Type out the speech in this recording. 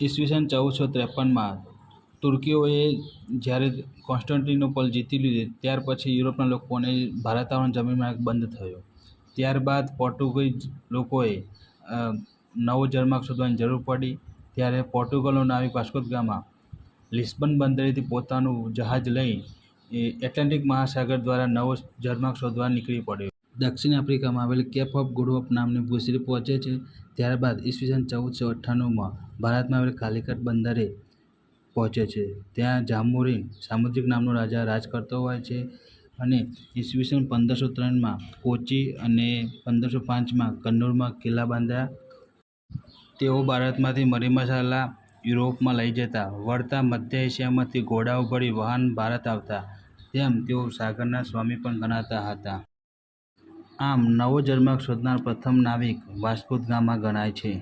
ઈસવીસન ચૌદસો ત્રેપનમાં તુર્કીઓએ જ્યારે કોન્સ્ટન્ટિનોપોલ જીતી લીધી, ત્યાર પછી યુરોપના લોકોને ભારત આવવાનો જમીન માર્ગ બંધ થયો. ત્યારબાદ પોર્ટુગીઝ લોકોએ નવો જળમાર્ગ શોધવાની જરૂર પડી. ત્યારે પોર્ટુગલનો નાવિક વાસ્કો દ ગામા લિસ્બન બંદરેથી પોતાનું જહાજ લઈ એટલાન્ટિક મહાસાગર દ્વારા નવો જળમાર્ગ શોધવા નીકળી પડ્યો. દક્ષિણ આફ્રિકામાં આવેલ કેપ ઓફ ગુડ હોપ નામની ભૂસરી પહોંચે છે. ત્યારબાદ ઈસવીસન ચૌદસો અઠ્ઠાણુંમાં ભારતમાં આવેલ કાલિકટ બંદરે પહોંચે છે. ત્યાં જામોરીન સામુદ્રિક નામનો રાજા રાજ કરતો હોય છે અને ઈસવીસન પંદરસો ત્રણમાં કોચી અને પંદરસો પાંચમાં કન્નૂરમાં કિલ્લા બાંધ્યા. તેઓ ભારતમાંથી મરી મસાલા યુરોપમાં લઈ જતા, વળતા મધ્ય એશિયામાંથી ઘોડાઓ ભરી વાહન ભારત આવતા, તેમ તેઓ સાગરના સ્વામી પણ ગણાતા હતા. આમ નવો જળમાર્ગ શોધનાર પ્રથમ નાવિક વાસ્કો દ ગામા ગણાય છે.